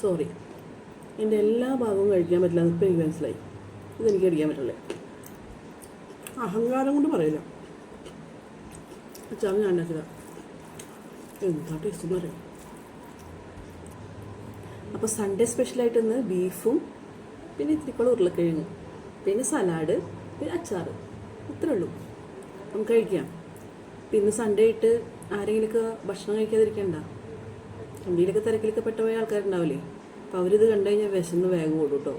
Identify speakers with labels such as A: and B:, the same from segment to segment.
A: Sorry എന്റെ എല്ലാ ഭാഗവും കഴിക്കാൻ പറ്റില്ല. ഇപ്പം എനിക്ക് മനസ്സിലായി. ഇതെനിക്ക് അടിക്കാൻ പറ്റില്ല. അഹങ്കാരം കൊണ്ട് പറയില്ല. ചാറ് ഞാൻ ഉണ്ടാക്കിയതാ എന്താ ടേസ്റ്റ് പറയാം അപ്പോൾ സൺഡേ സ്പെഷ്യലായിട്ട് ഇന്ന് ബീഫും പിന്നെ ഇത്തിരിക്കുള്ള ഉരുളക്കിഴങ്ങ് പിന്നെ സലാഡ് പിന്നെ അച്ചാർ ഇത്രേ ഉള്ളൂ. നമുക്ക് കഴിക്കാം. പിന്നെ സൺഡേ ആയിട്ട് ആരെങ്കിലുമൊക്കെ ഭക്ഷണം കഴിക്കാതിരിക്കണ്ട. വണ്ടിയിലൊക്കെ തിരക്കിലൊക്കെ പെട്ടുപോയ ആൾക്കാരുണ്ടാവില്ലേ? അപ്പോൾ അവരിത് കണ്ടു കഴിഞ്ഞാൽ വിശന്ന് വേഗം ഓടും കേട്ടോ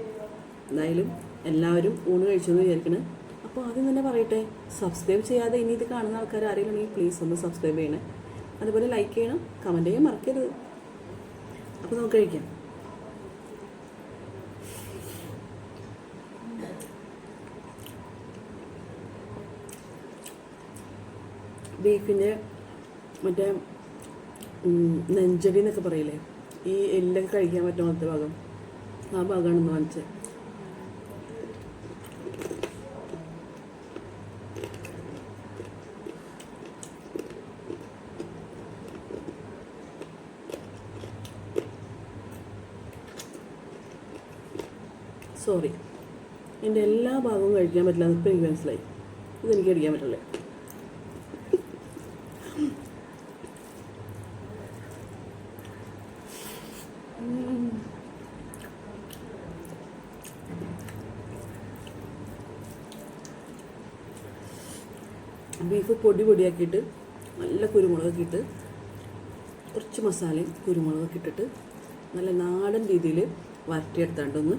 A: എന്തായാലും എല്ലാവരും ഊണ് കഴിച്ചു എന്ന് വിചാരിക്കണേ. അപ്പോൾ ആദ്യം തന്നെ പറയട്ടെ സബ്സ്ക്രൈബ് ചെയ്യാതെ ഇനി ഇത് കാണുന്ന ആൾക്കാർ ആരെങ്കിലും പ്ലീസ് ഒന്ന് സബ്സ്ക്രൈബ് ചെയ്യണേ. അതുപോലെ ലൈക്ക് ചെയ്യണം കമന്റ് ചെയ്യാൻ മറക്കരുത്. അപ്പോൾ നമുക്ക് കഴിക്കാം. ബീഫിന്റെ മറ്റേ നെഞ്ചടി എന്നൊക്കെ പറയില്ലേ? ഈ എല്ലൊക്കെ കഴിക്കാൻ പറ്റാത്ത ഭാഗം. ആ ഭാഗമാണ് ഇന്ന് വാങ്ങിച്ചത് സോറി എന്റെ എല്ലാ ഭാഗവും കഴിക്കാൻ പറ്റില്ല എന്ന് ഇപ്പം എനിക്ക് മനസ്സിലായി. ഇതെനിക്ക് കഴിക്കാൻ പറ്റില്ല. ബീഫ് പൊടി പൊടിയാക്കിയിട്ട് നല്ല കുരുമുളകൊക്കെ ഇട്ട് കുറച്ച് മസാലയും കുരുമുളകൊക്കെ ഇട്ടിട്ട് നല്ല നാടൻ രീതിയിൽ വരട്ടിയെടുത്താണ്ടൊന്ന്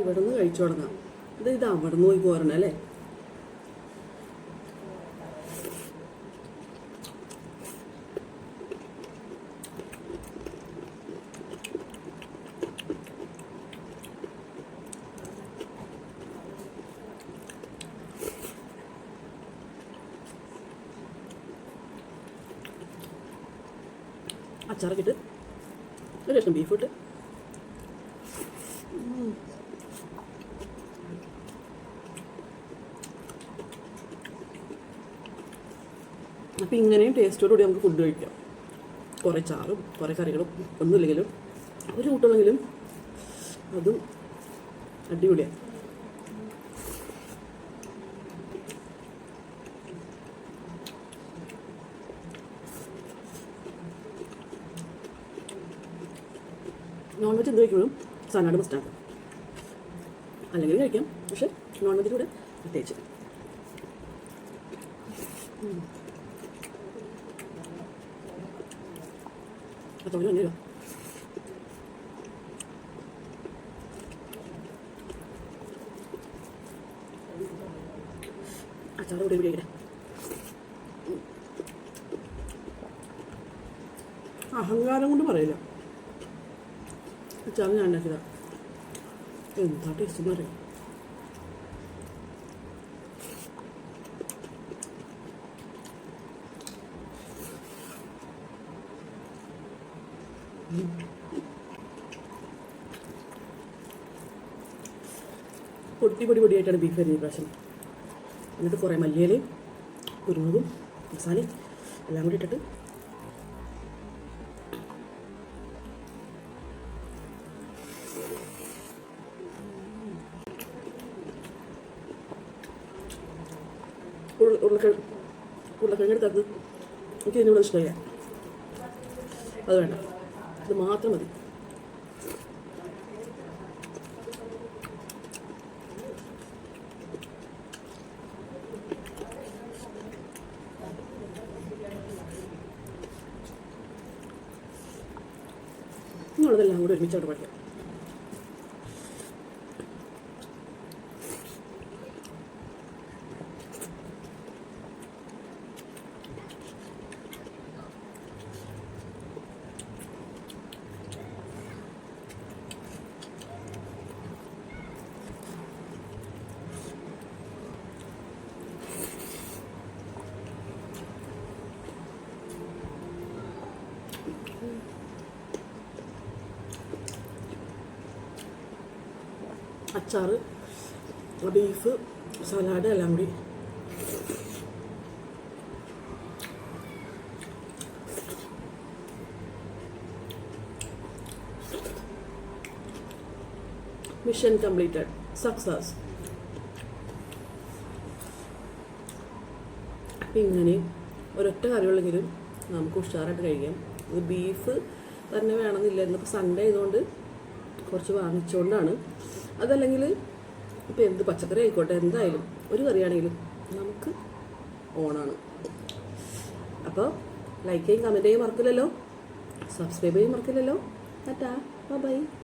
A: ഇവിടെ നിന്ന് കഴിച്ചു തുടങ്ങാം. ഇത് ഇത് അവിടെ നിന്ന് പോയി പോരണം അല്ലേ? അച്ചാറൊക്കെ ഒരു ലക്ഷം ബീഫ് ഇട്ട്. അപ്പം ഇങ്ങനെയും ടേസ്റ്റോടുകൂടി നമുക്ക് ഫുഡ് കഴിക്കാം. കുറേ ചാറും കുറേ കറികളും ഒന്നുമില്ലെങ്കിലും ഒരു കൂട്ടുള്ളെങ്കിലും അതും അടിപൊളിയാണ് നോൺ വെജ് എന്ത് കഴിക്കുമ്പോഴും സലാഡ് മസ്റ്റാണ് അല്ലെങ്കിൽ കഴിക്കാം പക്ഷെ നോൺ വെജിന്റെ കൂടെ പ്രത്യേകിച്ച്. അപ്പോൾ ഒരു അഞ്ഞൂറ് അച്ചാറ് കൂടി ഇവിടെ അഹങ്കാരം കൊണ്ട് പറയില്ല അച്ചാറ് ഞാൻ ഉണ്ടാക്കിയതാ എന്താ ടേസ്റ്റ് പറയാം പൊടി പൊടി പൊടിയായിട്ടാണ് ബീഫ് വരുന്നത് പ്രാവശ്യം. എന്നിട്ട് കുറേ മല്ലിയിലയും കുരുമുളകും മസാലയും എല്ലാം കൂടി ഇട്ടിട്ട് ഉരുള- ഉരുളക്കിഴങ്ങ് ഉരുളക്കിഴങ്ങ് എടുത്തത് എനിക്ക് ഇതിനോട് ഇഷ്ടമില്ല. അത് വേണ്ട. ഇത് മാത്രം മതി. നിങ്ങളതെല്ലാം കൂടെ ഒരുമിച്ചോട്ട് പഠിക്കാം. അച്ചാറ് ബീഫ് സലാഡ് എല്ലാം കൂടി മിഷൻ കംപ്ലീറ്റഡ് സക്സസ് അപ്പം ഇങ്ങനെ ഒരൊറ്റ കറിയുള്ളെങ്കിലും നമുക്ക് ഉഷാറായിട്ട് കഴിക്കാം. ബീഫ് തന്നെ വേണമെന്നില്ല. ഇന്നിപ്പോൾ സൺഡേ ആയതുകൊണ്ട് കുറച്ച് വാങ്ങിച്ചുകൊണ്ടാണ് അതല്ലെങ്കിൽ ഇപ്പം എന്ത് പച്ചക്കറി ആയിക്കോട്ടെ എന്തായാലും ഒരു കറിയാണെങ്കിലും നമുക്ക് ഓണാണ്. അപ്പോൾ ലൈക്ക് ചെയ്യും കമന്റ് ചെയ്യും മറക്കില്ലല്ലോ. സബ്സ്ക്രൈബ് ചെയ്യും മറക്കില്ലല്ലോ. Tata bye